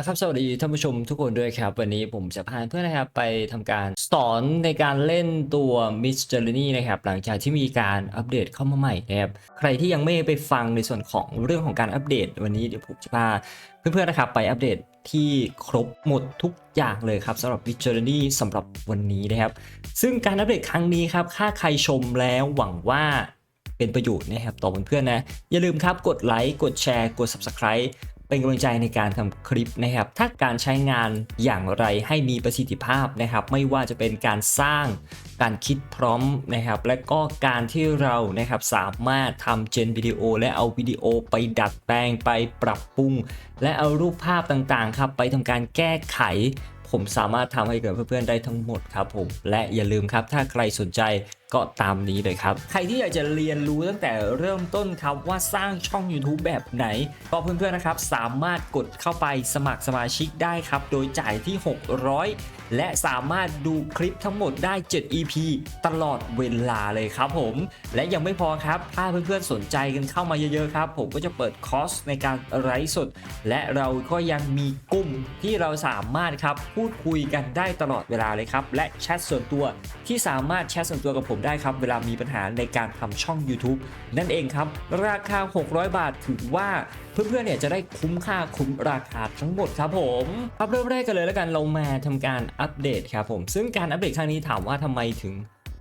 ละครับสวัสดีท่านผู้ชมทุกคนด้วยครับ วันนี้ผมจะพาเพื่อนนะครับไปทำการสอนในการเล่นตัว Mid Journey นะครับหลังจากที่มีการอัปเดตเข้ามาใหม่นะครับใครที่ยังไม่ไปฟังในส่วนของเรื่องของการอัปเดต วันนี้เดี๋ยวผมจะพาเพื่อนๆนะครับไปอัปเดตที่ครบหมดทุกอย่างเลยครับสำหรับ Mid Journey สำหรับวันนี้นะครับ ซึ่งการอัปเดตครั้งนี้ครับถ้าใครชมแล้วหวังว่าเป็นประโยชน์นะครับต่อเพื่อนๆนะ อย่าลืมครับกดไลค์กดแชร์กด Subscribe เป็นกำลังใจในการทำคลิปนะครับ ถ้าการใช้งานอย่างไรให้มีประสิทธิภาพนะครับ ไม่ว่าจะเป็นการสร้างการคิดพร้อมนะครับ และก็การที่เรานะครับสามารถทำเจนวิดีโอ และเอาวิดีโอไปดัดแปลงไปปรับปรุง และเอารูปภาพต่างๆครับไปทำการแก้ไข ผมสามารถทำให้กับเพื่อนๆได้ทั้งหมดครับผม และอย่าลืมครับถ้าใครสนใจก็ตามนี้เลยครับ ใครที่อยากจะเรียนรู้ตั้งแต่เริ่มต้นครับว่าสร้างช่อง YouTube แบบไหน ก็เพื่อนๆนะครับสามารถกดเข้าไปสมัครสมาชิกได้ครับ โดยจ่ายที่ 600 และสามารถดูคลิปทั้งหมดได้ 7 EP ตลอดเวลาเลยครับผม และยังไม่พอครับ ถ้าเพื่อนๆสนใจกันเข้ามาเยอะๆครับ ผมก็จะเปิดคอร์สในการไลฟ์สด และเราก็ยังมีกลุ่มที่เราสามารถครับพูดคุยกันได้ตลอดเวลาเลยครับ และแชทส่วนตัวที่สามารถแชทส่วนตัวกับผมได้ครับ เวลามีปัญหาในการทำช่อง YouTube นั่นเองครับ ราคา 600 บาทถือว่าเพื่อนๆเนี่ยจะได้คุ้มค่าคุ้มราคาทั้งหมดครับผมครับเริ่มแรกกันเลยแล้วกันเรามาทำการอัปเดตครับผม ซึ่งการอัปเดตครั้งนี้ถามว่าทำไมถึง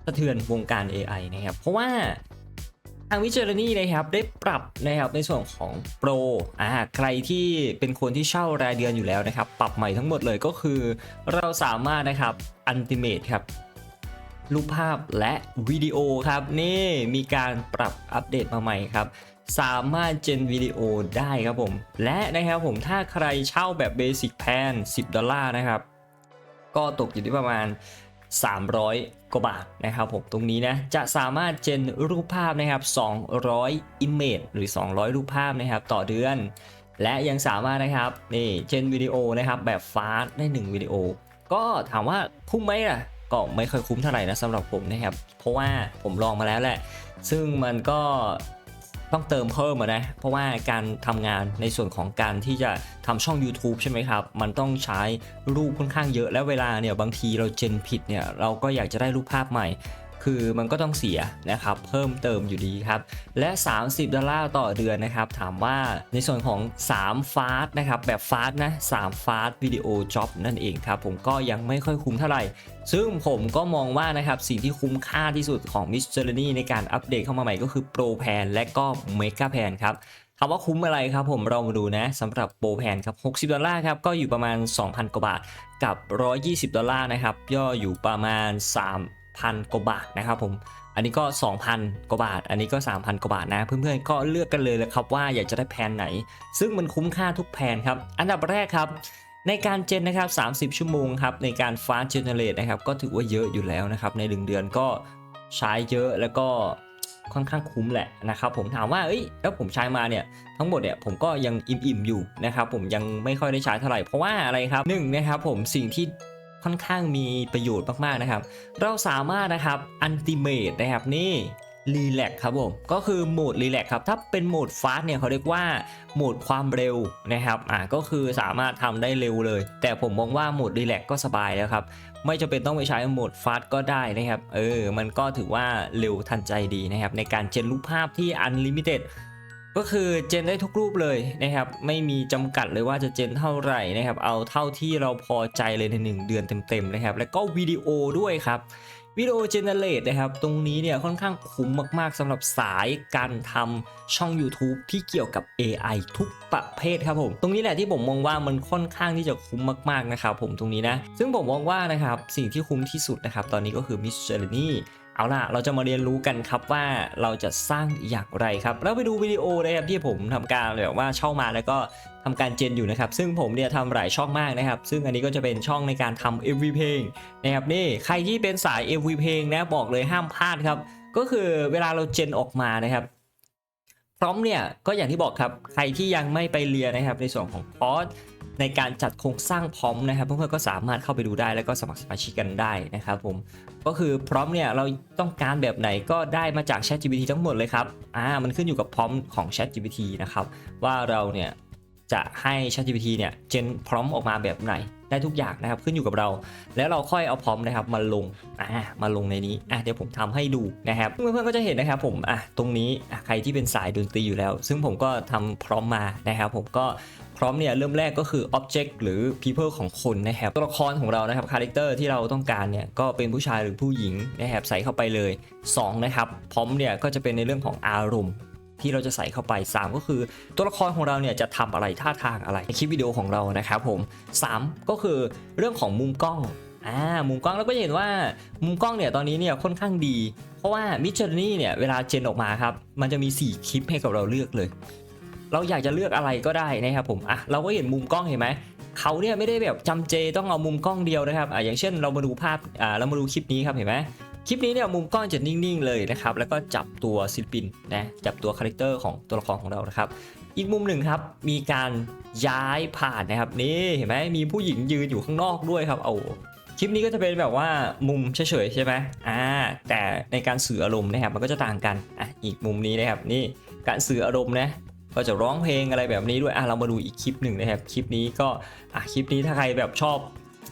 สะเทือนวงการ AI นะครับ เพราะว่าทางวิจารณีนะครับได้ปรับนะครับในส่วนของโปรอ่าใครที่เป็นคนที่เช่ารายเดือนอยู่แล้วนะครับ ปรับใหม่ทั้งหมดเลยก็คือ เราสามารถนะครับอันติเมตครับ รูปภาพและวิดีโอครับนี่มีการปรับอัปเดตมาใหม่ครับสามารถเจนวิดีโอได้ครับผม และนะครับผมถ้าใครเช่าแบบเบสิ c แพน10 ดอลลาร์นะครับ ก็ตกอยู่ที่ประมาณ 300 กว่าบาทนะครับผมตรงนี้นะ จะสามารถเจนรูปภาพนะครับ 200 image หรือ 200 รูปภาพนะครับต่อเดือน และยังสามารถนะครับนี่เจนวิดีโอนะครับแบบฟาสต์ได้ 1 วิดีโอ ก็ถามว่าคุ้มไหมล่ะ ก็ไม่ค่อยคุ้มเท่าไหร่นะสำหรับผมนะครับ เพราะว่าผมลองมาแล้วแหละ ซึ่งมันก็ต้องเติมเพิ่มนะ เพราะว่าการทำงานในส่วนของการที่จะทำช่อง YouTube ใช่ไหมครับ มันต้องใช้รูปค่อนข้างเยอะและเวลาเนี่ยบางทีเราเจนผิดเนี่ยเราก็อยากจะได้รูปภาพใหม่ คือมันก็ต้องเสียนะครับเพิ่มเติมอยู่ดีครับและ 30 ดอลลาร์ต่อเดือนนะครับถามว่าในส่วนของ 3 ฟาสนะครับแบบฟาสนะ3ฟาสวิดีโอจ็อบนั่นเองครับผมก็ยังไม่ค่อยคุ้มเท่าไหร่ ซึ่งผมก็มองว่านะครับสิ่งที่คุ้มค่าที่สุดของ Mid Journey ในการอัปเดตเข้ามาใหม่ก็คือ Pro Plan และก็ Mega Plan ครับถามว่าคุ้มอะไรครับผมเรามาดูนะสำหรับโปรแพนครับ60 ดอลลาร์ครับก็อยู่ประมาณ 2,000 กว่าบาทกับ 120 ดอลลาร์นะครับย่ออยู่ประมาณ 3,000 กว่าบาทนะครับผม อันนี้ก็ 2,000 กว่าบาท อันนี้ก็ 3,000 กว่าบาทนะ เพื่อนๆ ก็เลือกกันเลยเลยครับว่าอยากจะได้แพนไหน ซึ่งมันคุ้มค่าทุกแพนครับ อันดับแรกครับในการเจนนะครับ 30 ชั่วโมงครับในการฟาสเจเนเรตนะครับก็ถือว่าเยอะอยู่แล้วนะครับในหนึ่งเดือนก็ใช้เยอะแล้วก็ค่อนข้างคุ้มแหละนะครับผมถามว่าเอ้ยแล้วผมใช้มาเนี่ยทั้งหมดเนี่ยผมก็ยังอิ่มๆอยู่นะครับผมยังไม่ค่อยได้ใช้เท่าไหร่เพราะว่าอะไรครับหนึ่งนะครับผมสิ่งที่ ค่อนข้างมีประโยชน์มากๆนะครับ เราสามารถนะครับอันติเมตนะครับนี่รีแลกครับผมก็คือโหมดรีแลกครับถ้าเป็นโหมดฟาสเนี่ยเขาเรียกว่าโหมดความเร็วนะครับอ่าก็คือสามารถทำได้เร็วเลย แต่ผมมองว่าโหมดรีแลกก็สบายแล้วครับไม่จำเป็นต้องไปใช้โหมดฟาสก็ได้นะครับเออมันก็ถือว่าเร็วทันใจดีนะครับในการเจนรูปภาพที่อันลิมิเต็ด ก็คือเจนได้ทุกรูปเลยนะครับ ไม่มีจำกัดเลยว่าจะเจนเท่าไหร่นะครับ เอาเท่าที่เราพอใจเลยใน 1 เดือนเต็มๆนะครับ แล้วก็วิดีโอด้วยครับวิดีโอเจเนเรตนะครับ ตรงนี้เนี่ยค่อนข้างคุ้มมากๆสำหรับสายการทำช่อง YouTube ที่เกี่ยวกับ AI ทุกประเภทครับผม ตรงนี้แหละที่ผมมองว่ามันค่อนข้างที่จะคุ้มมากๆนะครับผมตรงนี้นะ ซึ่งผมมองว่านะครับสิ่งที่คุ้มที่สุดนะครับ ตอนนี้ก็คือ Mid Journey เอาล่ะ เราจะมาเรียนรู้กันครับว่าเราจะสร้างอย่างไรครับแล้วไปดูวิดีโอนะครับที่ผมทำการแบบว่าเช่ามาแล้วก็ทำการเจนอยู่นะครับ ซึ่งผมเนี่ยทำหลายช่องมากนะครับ ซึ่งอันนี้ก็จะเป็นช่องในการทำ MV เพลงนะครับนี่ใครที่เป็นสาย MV เพลงนะบอกเลยห้ามพลาดครับ ก็คือเวลาเราเจนออกมานะครับพร้อมเนี่ยก็อย่างที่บอกครับใครที่ยังไม่ไปเรียนนะครับในส่วนของคอร์ส ในการจัดโครงสร้างพร้อมนะครับเพื่อนๆก็สามารถเข้าไปดูได้แล้วก็สมัครสมาชิกกันได้นะครับผมก็คือพร้อมเนี่ยเราต้องการแบบไหนก็ได้มาจาก Chat GPT ทั้งหมดเลยครับอ่ามันขึ้นอยู่กับพร้อมของ Chat GPT นะครับว่าเราเนี่ย จะให้ ChatGPT เนี่ยเจนพร้อมออกมาแบบไหนได้ทุกอย่างนะครับขึ้นอยู่กับเรา แล้วเราค่อยเอาพร้อมนะครับมาลงอ่ามาลงในนี้อะเดี๋ยวผมทำให้ดูนะครับเพื่อนๆก็จะเห็นนะครับผมอะตรงนี้อะใครที่เป็นสายดนตรีอยู่แล้ว ซึ่งผมก็ทำพร้อมมานะครับผมก็พร้อมเนี่ยเริ่มแรกก็คือ object หรือ people ของคนนะครับตัวละครของเรานะครับ character ที่เราต้องการเนี่ยก็เป็นผู้ชายหรือผู้หญิงนะครับใส่เข้าไปเลย2นะครับพร้อมเนี่ยก็จะเป็นในเรื่องของอารมณ์ ที่เราจะใส่เข้าไป 3 ก็คือตัวละครของเราเนี่ยจะทำอะไรท่าทางอะไรในคลิปวิดีโอของเรานะครับผม 3 ก็คือเรื่องของมุมกล้องอ่ามุมกล้องเราก็จะเห็นว่ามุมกล้องเนี่ยตอนนี้เนี่ยค่อนข้างดี เพราะว่า Mid Journey เนี่ยเวลาเจนออกมาครับมันจะมี 4 คลิปให้กับเราเลือกเลย เราอยากจะเลือกอะไรก็ได้นะครับผมอะเราก็เห็นมุมกล้องเห็นไหมเขาเนี่ยไม่ได้แบบจำเจต้องเอามุมกล้องเดียวนะครับอะอย่างเช่นเรามาดูภาพอ่าเรามาดูคลิปนี้ครับเห็นไหม คลิปนี้เนี่ยมุมกล้องจะนิ่งๆเลยนะครับแล้วก็จับตัวศิลปินนะจับตัวคาแรคเตอร์ของตัวละครของเรานะครับอีกมุมหนึ่งครับมีการย้ายผ่านนะครับนี่เห็นไหมมีผู้หญิงยืนอยู่ข้างนอกด้วยครับเอาคลิปนี้ก็จะเป็นแบบว่ามุมเฉยๆใช่ไหมอ่าแต่ในการสื่ออารมณ์นะครับมันก็จะต่างกันอะอีกมุมนี้นะครับนี่การสื่ออารมณ์นะก็จะร้องเพลงอะไรแบบนี้ด้วยอะเรามาดูอีกคลิปหนึ่งนะครับคลิปนี้ก็อะคลิปนี้ถ้าใครแบบชอบ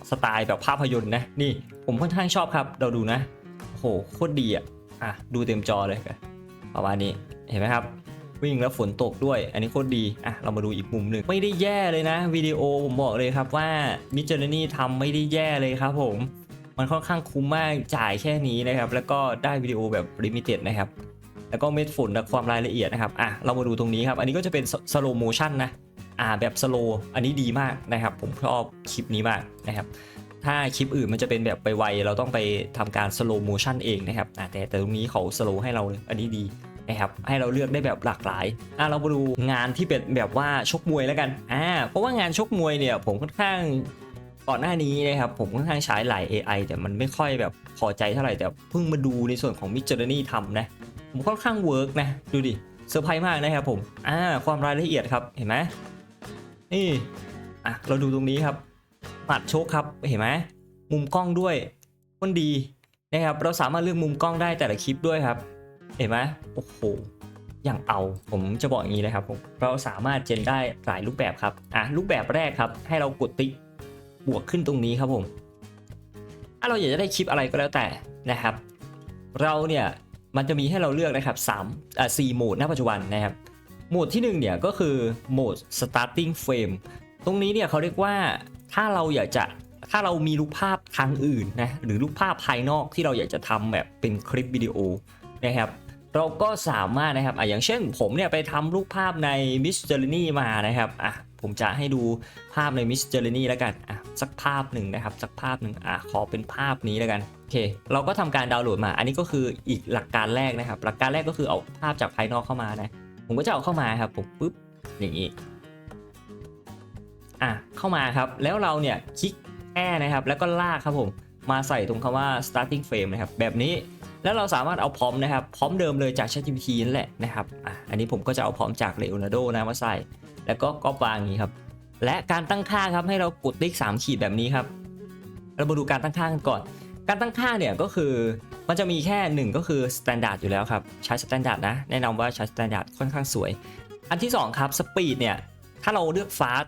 สไตล์แบบภาพยนตร์นะนี่ผมค่อนข้างชอบครับเราดูนะ โอ้โหโคตรดีอะอะดูเต็มจอเลยกันประมาณนี้เห็นไหมครับ วิ่งแล้วฝนตกด้วย อันนี้โคตรดีอะเรามาดูอีกมุมหนึ่งไม่ได้แย่เลยนะวิดีโอผมบอกเลยครับว่า Mid Journey ทำไม่ได้แย่เลยครับผมมันค่อนข้างคุ้มมากจ่ายแค่นี้นะครับ แล้วก็ได้วิดีโอแบบลิมิเต็ดนะครับ แล้วก็เม็ดฝนและความรายละเอียดนะครับอะเรามาดูตรงนี้ครับ อันนี้ก็จะเป็นสโลโมชันนะอ่าแบบสโลอันนี้ดีมากนะครับ ผมชอบคลิปนี้มากนะครับ ถ้าคลิปอื่นมันจะเป็นแบบไปไวเราต้องไปทำการสโลโมชันเองนะครับแต่แต่ตรงนี้เขาสโลให้เราเลยอันนี้ดีนะครับให้เราเลือกได้แบบหลากหลายอะเรามาดูงานที่เป็นแบบว่าชกมวยแล้วกันอ่าเพราะว่างานชกมวยเนี่ยผมค่อนข้างก่อนหน้านี้นะครับผมค่อนข้างใช้หลาย AI แต่มันไม่ค่อยแบบพอใจเท่าไหร่แต่เพิ่งมาดูในส่วนของ Mid Journey ทำนะผมค่อนข้างเวิร์กนะดูดิเซอร์ไพรส์มากนะครับผมอ่าความรายละเอียดครับเห็นไหมนี่อะเราดูตรงนี้ครับ หมัดโชกครับเห็นไหมมุมกล้องด้วยคนดีนะครับเราสามารถเลือกมุมกล้องได้แต่ละคลิปด้วยครับ เห็นไหมโอ้โหอย่างเอาผมจะบอกอย่างนี้เลยครับผมเราสามารถเจนได้หลายรูปแบบครับอะรูปแบบแรกครับ ให้เรากดติ๊กบวกขึ้นตรงนี้ครับผมถ้าเราอยากจะได้คลิปอะไรก็แล้วแต่นะครับ เราเนี่ยมันจะมีให้เราเลือกนะครับ3อ่า4โหมดณปัจจุบันนะครับโหมดที่1เนี่ยก็คือโหมด starting frame ตรงนี้เนี่ยเขาเรียกว่า ถ้าเราอยากจะถ้าเรามีรูปภาพทางอื่นนะหรือรูปภาพภายนอกที่เราอยากจะทำแบบเป็นคลิปวิดีโอนะครับเราก็สามารถนะครับอะอย่างเช่นผมเนี่ยไปทำรูปภาพใน Mid Journey มานะครับอะผมจะให้ดูภาพใน Mid Journey แล้วกันอะสักภาพหนึ่งนะครับสักภาพหนึ่งอะขอเป็นภาพนี้แล้วกันโอเคเราก็ทำการดาวน์โหลดมา อันนี้ก็คืออีกหลักการแรกนะครับ หลักการแรกก็คือเอาภาพจากภายนอกเข้ามานะผมก็จะเอาเข้ามาครับผมปุ๊บอย่างนี้ อะเข้ามาครับแล้วเราเนี่ยคลิกแค่นะครับแล้วก็ลากครับผมมาใส่ตรงคำว่า starting frame นะครับแบบนี้แล้วเราสามารถเอาพร้อมนะครับพร้อมเดิมเลยจาก ChatGPT นั่นแหละนะครับอะอันนี้ผมก็จะเอาพร้อมจาก Leonardo นะมาใส่ แล้วก็ก๊อปวางอย่างนี้ครับและการตั้งค่าครับให้เรากดติ๊ก3ขีดแบบนี้ครับเรามาดูการตั้งค่ากันก่อน การตั้งค่าเนี่ยก็คือมันจะมีแค่ 1 ก็คือ standard อยู่แล้วครับใช้ standard นะแนะนำว่าใช้ standard ค่อนข้างสวย อันที่ 2 ครับ speed เนี่ยถ้าเราเลือก fast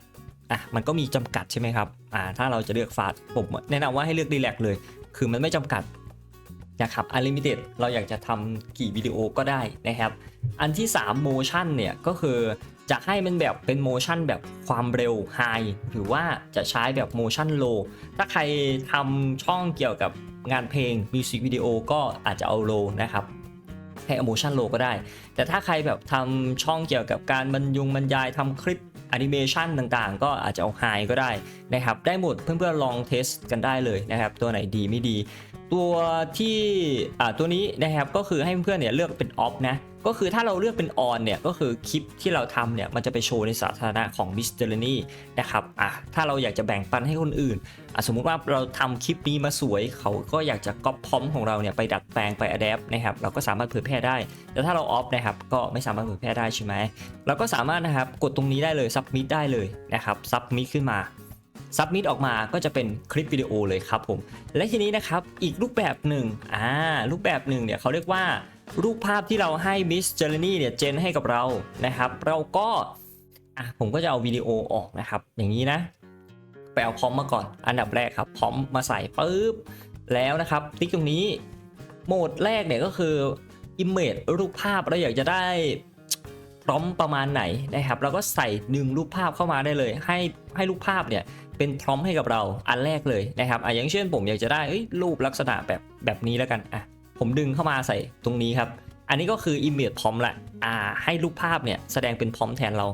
อะมันก็มีจำกัดใช่ไหมครับอ่าถ้าเราจะเลือก fast ผมแนะนำว่าให้เลือก relax เลย คือมันไม่จำกัดนะครับ unlimited เราอยากจะทำกี่วิดีโอก็ได้นะครับ อันที่3 motion เนี่ยก็คือจะให้มันแบบเป็น motion แบบความเร็ว high หรือว่าจะใช้แบบ motion low ถ้าใครทำช่องเกี่ยวกับงานเพลงมิวสิกวิดีโอก็อาจจะเอา low นะครับให้ motion low ก็ได้ แต่ถ้าใครแบบทำช่องเกี่ยวกับการบรรยงบรรยายทำคลิป แอนิเมชันต่างๆ ก็อาจจะเอาไฮก็ได้นะครับ ได้หมดเพื่อนๆลองเทสกันได้เลยนะครับ ตัวไหนดีไม่ดี ตัวที่อ่าตัวนี้นะครับก็คือให้เพื่อนๆเนี่ยเลือกเป็นออฟนะ ก็คือถ้าเราเลือกเป็นออนเนี่ยก็คือคลิปที่เราทำเนี่ยมันจะไปโชว์ในสาธารณะของ Miss Journey นะครับอะถ้าเราอยากจะแบ่งปันให้คนอื่นอะสมมุติว่าเราทำคลิปนี้มาสวย เขาก็อยากจะก๊อปพร้อมของเราเนี่ยไปดัดแปลงไปอัดแอปนะครับเราก็สามารถเผยแพร่ได้ แต่ถ้าเราออฟนะครับก็ไม่สามารถเผยแพร่ได้ใช่ไหมเราก็สามารถนะครับกดตรงนี้ได้เลย submit ได้เลยนะครับ submit ขึ้นมาซับมิดออกมาก็จะเป็นคลิปวิดีโอเลยครับผมและทีนี้นะครับอีกรูปแบบหนึ่งอ่ารูปแบบหนึ่งเนี่ยเขาเรียกว่า รูปภาพที่เราให้ Miss Journey เนี่ยเจนให้กับเรานะครับ เราก็อะผมก็จะเอาวิดีโอออกนะครับ อย่างนี้นะไปเอาพร้อมมาก่อน อันดับแรกครับพร้อมมาใส่ปุ๊บแล้วนะครับติ๊กตรงนี้โหมดแรกเนี่ยก็คือ Image รูปภาพเราอยากจะได้พร้อมประมาณไหนนะครับเราก็ใส่ดึงรูปภาพเข้ามาได้เลย ให้ให้รูปภาพเนี่ยเป็นพร้อมให้กับเราอันแรกเลยนะครับอะอย่างเช่นผมอยากจะได้รูปลักษณะแบบแบบนี้แล้วกันอะ ผมดึงเข้ามาใส่ตรงนี้ครับ อันนี้ก็คือ Image พร้อมละอ่าให้รูปภาพเนี่ยแสดงเป็นพร้อมแทนเรา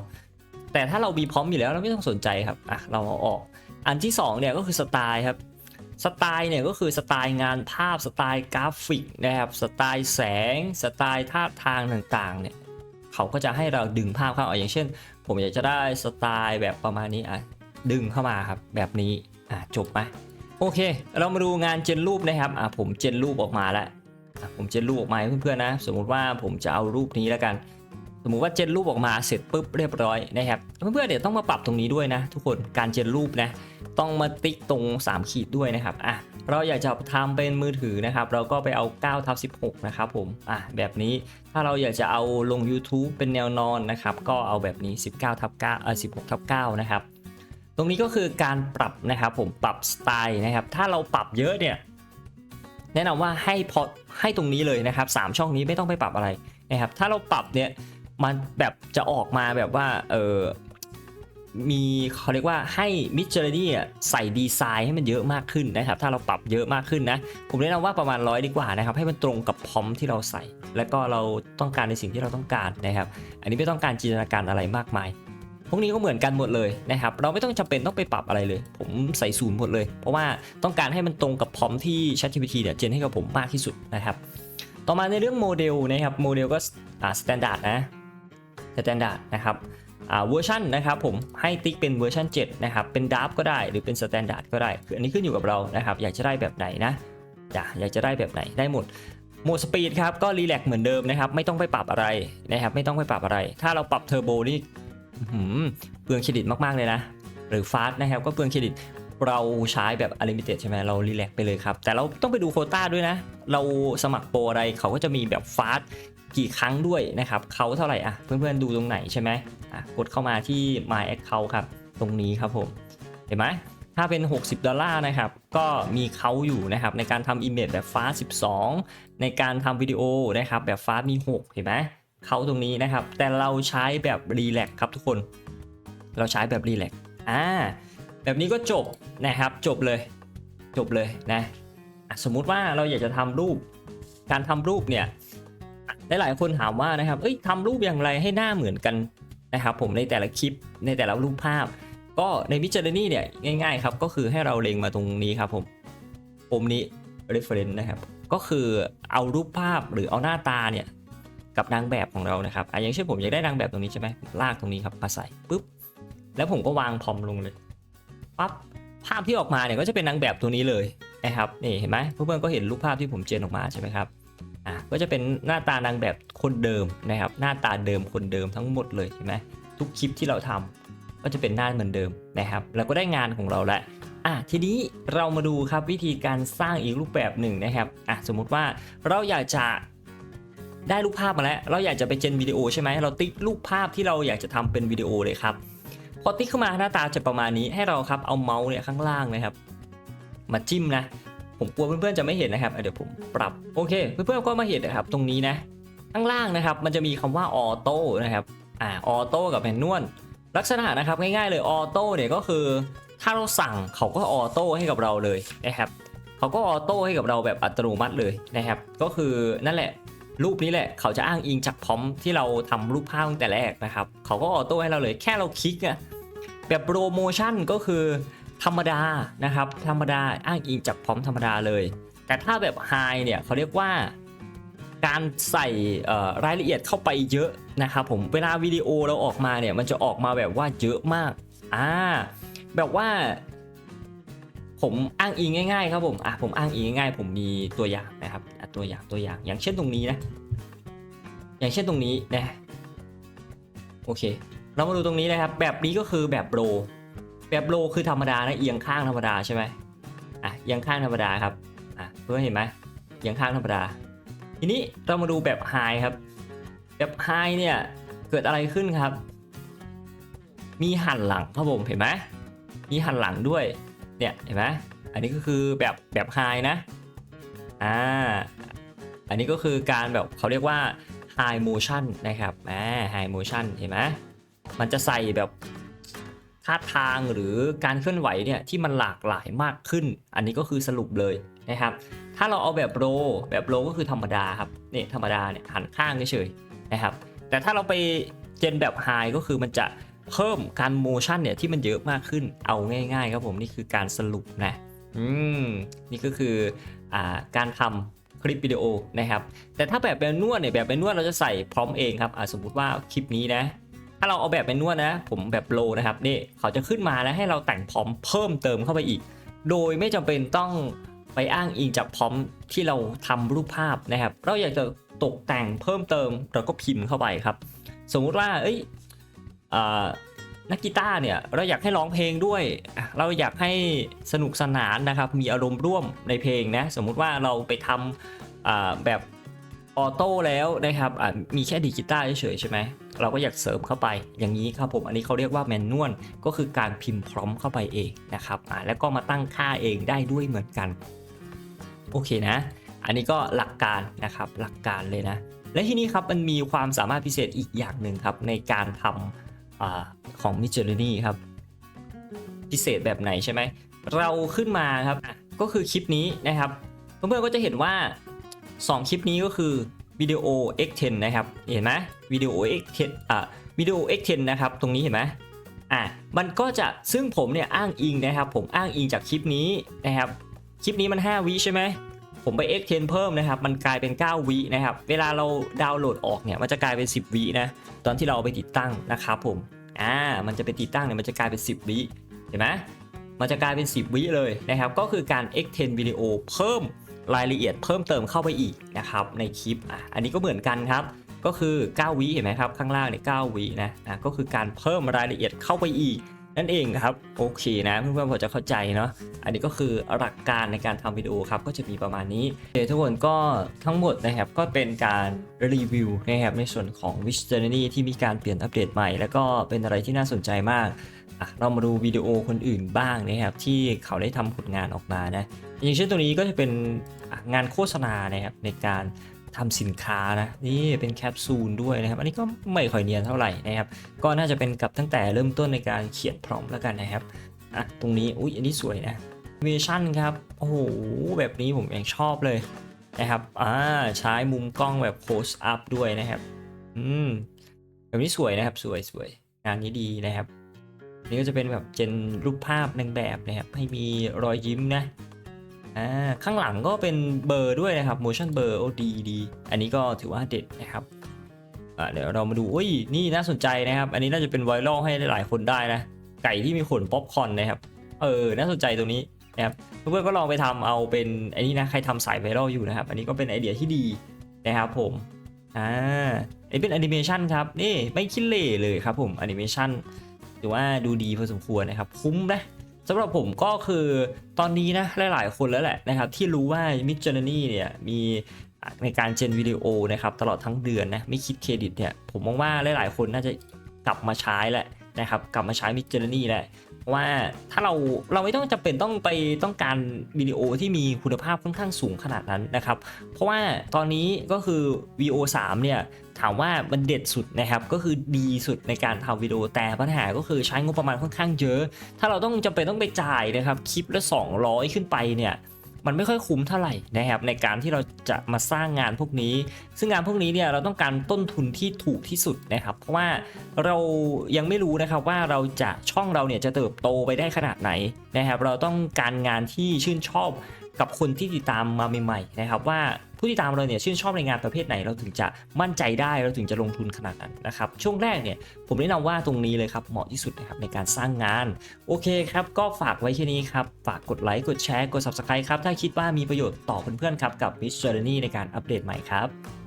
แต่ถ้าเรามีพร้อมอยู่แล้วเราไม่ต้องสนใจครับอะเราเอาออก อันที่สองเนี่ยก็คือสไตล์ครับสไตล์เนี่ยก็คือสไตล์งานภาพสไตล์กราฟิกนะครับสไตล์แสงสไตล์ท่าทางต่างๆเนี่ยเขาก็จะให้เราดึงภาพเข้าเอาอย่างเช่น ผมอยากจะได้สไตล์แบบประมาณนี้อะดึงเข้ามาครับแบบนี้อะจบไหมโอเค เรามาดูงานเจนรูปนะครับอะผมเจนรูปออกมาแล้ว ผมเจนรูปออกมาให้เพื่อนๆนะ สมมุติว่าผมจะเอารูปนี้แล้วกัน สมมุติว่าเจนรูปออกมาเสร็จปุ๊บเรียบร้อยนะครับเพื่อนๆเดี๋ยวต้องมาปรับตรงนี้ด้วยนะ ทุกคนการเจนรูปนะต้องมาติ๊กตรง 3 ขีดด้วยนะครับอะเราอยากจะทำเป็นมือถือนะครับ เราก็ไปเอา9ทับ16 นะครับผมอะแบบนี้ถ้าเราอยากจะเอาลง YouTube เป็นแนวนอนนะครับ ก็เอาแบบนี้ 19ทับ9เอ่อ16ทับ9นะครับ ตรงนี้ก็คือการปรับนะครับผมปรับสไตล์นะครับ ถ้าเราปรับเยอะเนี่ย แนะนำว่าให้พอให้ตรงนี้เลยนะครับ 3 ช่องนี้ไม่ต้องไปปรับอะไรนะครับ ถ้าเราปรับเนี่ยมันแบบจะออกมาแบบว่าเออมีเขาเรียกว่าให้ Mid Journey อะใส่ดีไซน์ให้มันเยอะมากขึ้นนะครับ ถ้าเราปรับเยอะมากขึ้นนะ ผมแนะนำว่าประมาณร้อยดีกว่านะครับ ให้มันตรงกับพร้อมที่เราใส่ แล้วก็เราต้องการในสิ่งที่เราต้องการนะครับ อันนี้ไม่ต้องการจินตนาการอะไรมากมาย วกนี้ก็เหมือนกันหมดเลยนะครับ เราไม่ต้องจำเป็นต้องไปปรับอะไรเลย ผมใส่ศูนย์หมดเลย เพราะว่าต้องการให้มันตรงกับพร้อมที่ ChatGPT เนี่ยเจนให้กับผมมากที่สุดนะครับ ต่อมาในเรื่องโมเดลนะครับ โมเดลก็อ่าสแตนดาร์ดนะสแตนดาร์ดนะครับอ่าเวอร์ชันนะครับผมให้ติ๊กเป็นเวอร์ชัน7นะครับเป็นดับก็ได้หรือเป็นสแตนดาร์ดก็ได้คืออันนี้ขึ้นอยู่กับเรานะครับอยากจะได้แบบไหนนะอยากอยากจะได้แบบไหนได้หมดโหมดสปีดครับก็รีแลกเหมือนเดิมนะครับไม่ต้องไปปรับอะไรนะครับไม่ต้องไปปรับอะไร ถ้าเราปรับเทอร์โบนี่ เปลืองเครดิตมากๆเลยนะ หรือฟาสนะครับก็เปลืองเครดิตเราใช้แบบ Unlimited ใช่ไหมเรารีแลกไปเลยครับ แต่เราต้องไปดูโคต้าด้วยนะ เราสมัครโปรอะไรเขาก็จะมีแบบฟาสกี่ครั้งด้วยนะครับเขาเท่าไหร่อะ เพื่อนๆดูตรงไหนใช่ไหมอะกดเข้ามาที่ My Account ครับ ตรงนี้ครับผม เห็นไหมถ้าเป็น 60 ดอลลาร์นะครับ ก็มีเขาอยู่นะครับ ในการทำ Image แบบฟาส12 ในการทำวิดีโอนะครับ แบบฟาสมี 6 เห็นไหม เขาตรงนี้นะครับ แต่เราใช้แบบรีแลกครับทุกคน เราใช้แบบรีแลกอ่าแบบนี้ก็จบนะครับจบเลย จบเลยนะสมมุติว่าเราอยากจะทำรูป การทำรูปเนี่ยหลายๆคนถามว่านะครับเอ้ยทำรูปอย่างไรให้หน้าเหมือนกันนะครับ ผมในแต่ละคลิปในแต่ละรูปภาพ ก็ในมิจ j o ร n y เนี่ยง่ายๆครับก็คือให้เราเล็งมาตรงนี้ครับผมปุ่มนี้ reference นะครับ ก็คือเอารูปภาพหรือเอาหน้าตาเนี่ย กับนางแบบของเรานะครับอะอย่างเช่นผมอยากได้นางแบบตรงนี้ใช่ไหมลากตรงนี้ครับมาใส่ปุ๊บแล้วผมก็วางพรอมลงเลยปั๊บภาพที่ออกมาเนี่ยก็จะเป็นนางแบบตัวนี้เลยนะครับนี่เห็นไหมเพื่อนๆก็เห็นรูปภาพที่ผมเจนออกมาใช่ไหมครับอะก็จะเป็นหน้าตานางแบบคนเดิมนะครับ หน้าตาเดิมคนเดิมทั้งหมดเลยเห็นไหมทุกคลิปที่เราทำก็จะเป็นหน้าเหมือนเดิมนะครับแล้วก็ได้งานของเราแล้วอะทีนี้เรามาดูครับวิธีการสร้างอีกรูปแบบหนึ่งนะครับอะสมมุติว่าเราอยากจะ ได้รูปภาพมาแล้ว เราอยากจะไปเจนวิดีโอใช่ไหมเราติ๊กรูปภาพที่เราอยากจะทำเป็นวิดีโอเลยครับพอติ๊กเข้ามาหน้าตาจะประมาณนี้ให้เราครับเอาเมาส์เนี่ยข้างล่างนะครับ มาจิ้มนะ ผมกลัวเพื่อนๆจะไม่เห็นนะครับเดี๋ยวผมปรับโอเค เพื่อนๆก็มาเห็นนะครับตรงนี้นะข้างล่างนะครับ มันจะมีคำว่าออโต้นะครับอ่าออโต้กับแมนนวลลักษณะนะครับง่ายๆเลยออโต้เนี่ยก็คือ ถ้าเราสั่งเขาก็ออโต้ให้กับเราเลยนะครับเขาก็ออโต้ให้กับเราแบบอัตโนมัติเลยนะครับ ก็คือนั่นแหละ รูปนี้แหละ เขาจะอ้างอิงจากพร้อมที่เราทำรูปภาพตั้งแต่แรกนะครับ เขาก็ออโต้ให้เราเลย แค่เราคลิกอะแบบโปรโมชั่นก็คือธรรมดานะครับ ธรรมดาอ้างอิงจากพร้อมธรรมดาเลย แต่ถ้าแบบไฮเนี่ยเขาเรียกว่าการใส่รายละเอียดเข้าไปเยอะนะครับผมเวลาวิดีโอเราออกมาเนี่ยมันจะออกมาแบบว่าเยอะมากอ่าแบบว่า ผมอ้างอิงง่ายๆครับผมอะผมอ้างอิงง่ายๆผมมีตัวอย่างนะครับอะตัวอย่างตัวอย่างอย่างเช่นตรงนี้นะ อย่างเช่นตรงนี้นะโอเค เรามาดูตรงนี้นะครับ แบบนี้ก็คือแบบโรแบบโรคือธรรมดานะเอียงข้างธรรมดาใช่ไหมอะเอียงข้างธรรมดาครับอะเพื่อนเห็นไหมเอียงข้างธรรมดา ทีนี้เรามาดูแบบไฮครับ แบบไฮเนี่ยเกิดอะไรขึ้นครับ มีหันหลังครับผมเห็นไหมมีหันหลังด้วย เนี่ยเห็นไหมอันนี้ก็คือแบบแบบไฮนะอ่าอันนี้ก็คือการแบบเขาเรียกว่า high motion นะครับอ่า high motion เห็นไหมมันจะใส่แบบท่าทางหรือการเคลื่อนไหวเนี่ยที่มันหลากหลายมากขึ้น อันนี้ก็คือสรุปเลยนะครับ ถ้าเราเอาแบบโรแบบโรก็คือธรรมดาครับเนี่ยธรรมดาเนี่ยหันข้างเฉยๆนะครับ แต่ถ้าเราไปเจนแบบไฮก็คือมันจะ เพิ่มการโมชั่นเนี่ยที่มันเยอะมากขึ้นเอาง่ายๆครับผมนี่คือการสรุปนะอืมนี่ก็คืออ่าการทำคลิปวิดีโอนะครับ แต่ถ้าแบบเป็นนวดเนี่ยแบบเป็นนวดเราจะใส่พร้อมเองครับอ่าสมมุติว่าคลิปนี้นะถ้าเราเอาแบบเป็นนวดนะ ผมแบบโลนะครับนี่เขาจะขึ้นมาแล้วให้เราแต่งพร้อมเพิ่มเติมเข้าไปอีก โดยไม่จำเป็นต้องไปอ้างอิงจากพร้อมที่เราทำรูปภาพนะครับ เราอยากจะตกแต่งเพิ่มเติมเราก็พิมพ์เข้าไปครับ สมมุติว่าเอ้ยอ่า นักกีตาร์เนี่ยเราอยากให้ร้องเพลงด้วย เราอยากให้สนุกสนานนะครับ มีอารมณ์ร่วมในเพลงนะ สมมุติว่าเราไปทำอ่าแบบออโต้แล้วนะครับมีแค่ดีดกีตาร์เฉยๆใช่ไหมเราก็อยากเสริมเข้าไปอย่างนี้ครับผมอันนี้เขาเรียกว่าแมนนวลก็คือการพิมพ์พร้อมเข้าไปเองนะครับแล้วก็มาตั้งค่าเองได้ด้วยเหมือนกัน โอเคนะ อันนี้ก็หลักการนะครับหลักการเลยนะ และที่นี้ครับมันมีความสามารถพิเศษอีกอย่างหนึ่งครับในการทำ อของ Mid Journey ครับพิเศษแบบไหนใช่ไหม เราขึ้นมาครับก็คือคลิปนี้นะครับ เพื่อนๆก็จะเห็นว่า 2 คลิปนี้ก็คือวิดีโอ X10 นะครับเห็นไหมวิดีโอ X10 อะวิดีโอ X10 นะครับตรงนี้เห็นไหมอะมันก็จะซึ่งผมเนี่ยอ้างอิงนะครับ ผมอ้างอิงจากคลิปนี้นะครับ คลิปนี้มัน 5 วิใช่ไหม ผมไป X10 เพิ่มนะครับ มันกลายเป็น 9 วินะครับ เวลาเราดาวน์โหลดออกเนี่ย มันจะกลายเป็น 10 วินะ ตอนที่เราเอาไปติดตั้งนะครับผม อ่า มันจะไปติดตั้งเนี่ย มันจะกลายเป็น 10 วิ เห็นไหมมันจะกลายเป็น 10 วิเลยนะครับ ก็คือการ X10 วิดีโอเพิ่มรายละเอียดเพิ่มเติมเข้าไปอีกนะครับในคลิป อะ อันนี้ก็เหมือนกันครับ ก็คือ 9 วิเห็นไหมครับ ข้างล่างเนี่ย 9 วินะนะ ก็คือการเพิ่มรายละเอียดเข้าไปอีก นั่นเองครับโอเคนะเพื่อนๆพอจะเข้าใจเนาะอันนี้ก็คือหลักการในการทำวิดีโอครับก็จะมีประมาณนี้เคทุกคนก็ทั้งหมดนะครับก็เป็นการรีวิวนะครับในส่วนของ Wish Journey ที่มีการเปลี่ยนอัปเดตใหม่ แล้วก็เป็นอะไรที่น่าสนใจมากอะเรามาดูวิดีโอคนอื่นบ้างนะครับที่เขาได้ทำผลงานออกมานะอย่างเช่นตัวนี้ก็จะเป็นงานโฆษณานะครับในการ ทำสินค้านะนี่เป็นแคปซูลด้วยนะครับ อันนี้ก็ไม่ค่อยเนียนเท่าไหร่นะครับ ก็น่าจะเป็นกับตั้งแต่เริ่มต้นในการเขียนพร้อมแล้วกันนะครับอะตรงนี้อุ้ยอันนี้สวยนะเวชั่นครับโอ้โหแบบนี้ผมยังชอบเลยนะครับอ่าใช้มุมกล้องแบบโคสอัพด้วยนะครับอืมแบบนี้สวยนะครับสวยสวยงานนี้ดีนะครับนี่ก็จะเป็นแบบเจนรูปภาพนางแบบนะครับให้มีรอยยิ้มนะ อ่าข้างหลังก็เป็นเบอร์ด้วยนะครับ motion เบอร์โอ้ดีดีอันนี้ก็ถือว่าเด็ดนะครับอ่าเดี๋ยวเรามาดูอุ้ยนี่น่าสนใจนะครับ อันนี้น่าจะเป็นไวรัลให้หลายคนได้นะ ไก่ที่มีขนป๊อปคอนนะครับ เออ น่าสนใจตรงนี้นะครับเพื่อนๆก็ลองไปทำเอาเป็นไอ้นี่นะใครทำสายไวรัลอยู่นะครับ อันนี้ก็เป็นไอเดียที่ดีนะครับผมอ่าไอ้เป็นแอนิเมชันครับนี่ไม่คิดเล่เลยครับผมแอนิเมชันถือว่าดูดีพอสมควรนะครับ คุ้มนะ สำหรับผมก็คือตอนนี้นะหลายๆคนแล้วแหละนะครับที่รู้ว่า Mid Journey เนี่ยมีในการเจนวิดีโอนะครับตลอดทั้งเดือนนะไม่คิดเครดิตเนี่ยผมมองว่าหลายๆคนน่าจะกลับมาใช้แหละนะครับกลับมาใช้ Mid Journey แหละว่าถ้าเราเราไม่ต้องจำเป็นต้องไปต้องการวิดีโอที่มีคุณภาพค่อนข้างสูงขนาดนั้นนะครับ เพราะว่าตอนนี้ก็คือ VO 3 เนี่ย ถามว่ามันเด็ดสุดนะครับก็คือดีสุดในการทำวิดีโอแต่ปัญหาก็คือใช้งบประมาณค่อนข้างเยอะ ถ้าเราต้องจำเป็นต้องไปจ่ายนะครับคลิปละ 200 ขึ้นไปเนี่ยมันไม่ค่อยคุ้มเท่าไหร่นะครับในการที่เราจะมาสร้างงานพวกนี้ ซึ่งงานพวกนี้เนี่ยเราต้องการต้นทุนที่ถูกที่สุดนะครับเพราะว่าเรายังไม่รู้นะครับว่าเราจะช่องเราเนี่ยจะเติบโตไปได้ขนาดไหนนะครับเราต้องการงานที่ชื่นชอบกับคนที่ติดตามมาใหม่ๆนะครับว่า ผู้ติดตามเราเนี่ยชื่นชอบในงานประเภทไหนเราถึงจะมั่นใจได้เราถึงจะลงทุนขนาดนั้นนะครับช่วงแรกเนี่ยผมแนะนำว่าตรงนี้เลยครับเหมาะที่สุดนะครับในการสร้างงาน โอเคครับก็ฝากไว้แค่นี้ครับฝากกดไลค์กดแชร์กด Subscribe ครับถ้าคิดว่ามีประโยชน์ต่อเพื่อนๆครับกับ Miss Journey ในการอัปเดตใหม่ครับ